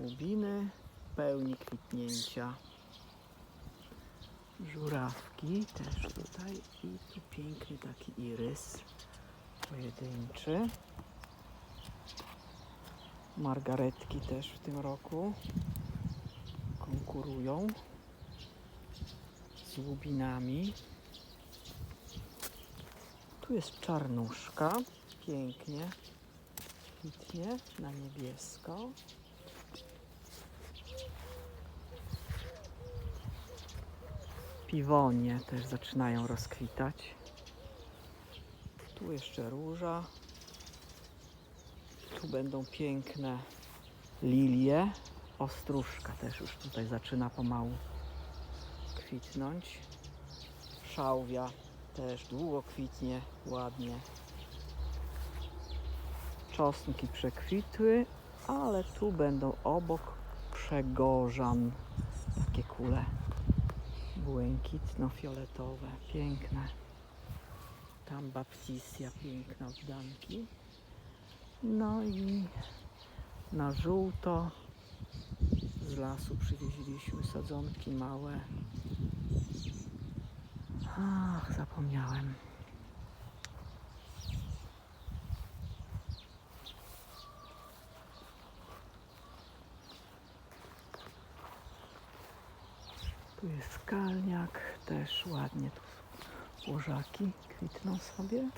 Łubiny w pełni kwitnięcia. Żurawki też tutaj i tu piękny taki irys pojedynczy. Margaretki też w tym roku konkurują z łubinami. Tu jest czarnuszka, pięknie kwitnie na niebiesko. Piwonie też zaczynają rozkwitać. Tu jeszcze róża. Tu będą piękne lilie. Ostróżka też już tutaj zaczyna pomału kwitnąć. Szałwia też długo kwitnie, ładnie. Czosnki przekwitły, ale tu będą obok przegorzan. Takie kule błękitno-fioletowe, piękne. Tam baptisia, piękna oddanki. No i na żółto z lasu przywieźliśmy sadzonki małe. Ach, zapomniałem. Tu jest skalniak, też ładnie tu łożaki kwitną sobie.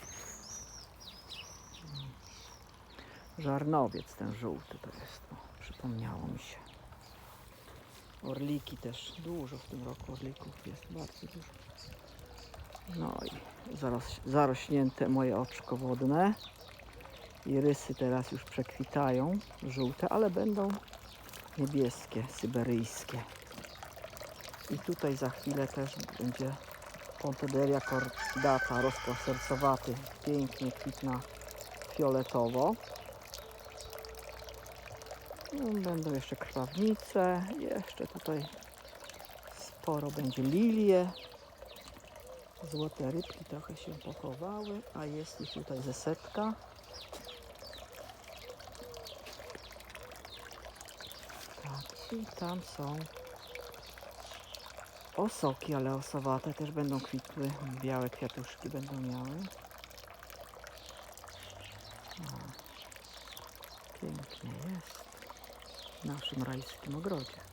Żarnowiec ten żółty to jest, o, przypomniało mi się. Orliki też, dużo w tym roku orlików jest, bardzo dużo. No i zaros, zarośnięte moje oczko wodne. I rysy teraz już przekwitają, żółte, ale będą niebieskie, syberyjskie. I tutaj za chwilę też będzie Pontederia cordata, rozkosercowaty, pięknie kwitna fioletowo. No, Będą jeszcze krwawnice, jeszcze tutaj sporo będzie lilie. Złote rybki trochę się pochowały, a jest ich tutaj ze setka. Tak, i tam są Osoki, ale osowate też będą kwitły. Białe kwiatuszki będą miały. O, pięknie jest w naszym rajskim ogrodzie.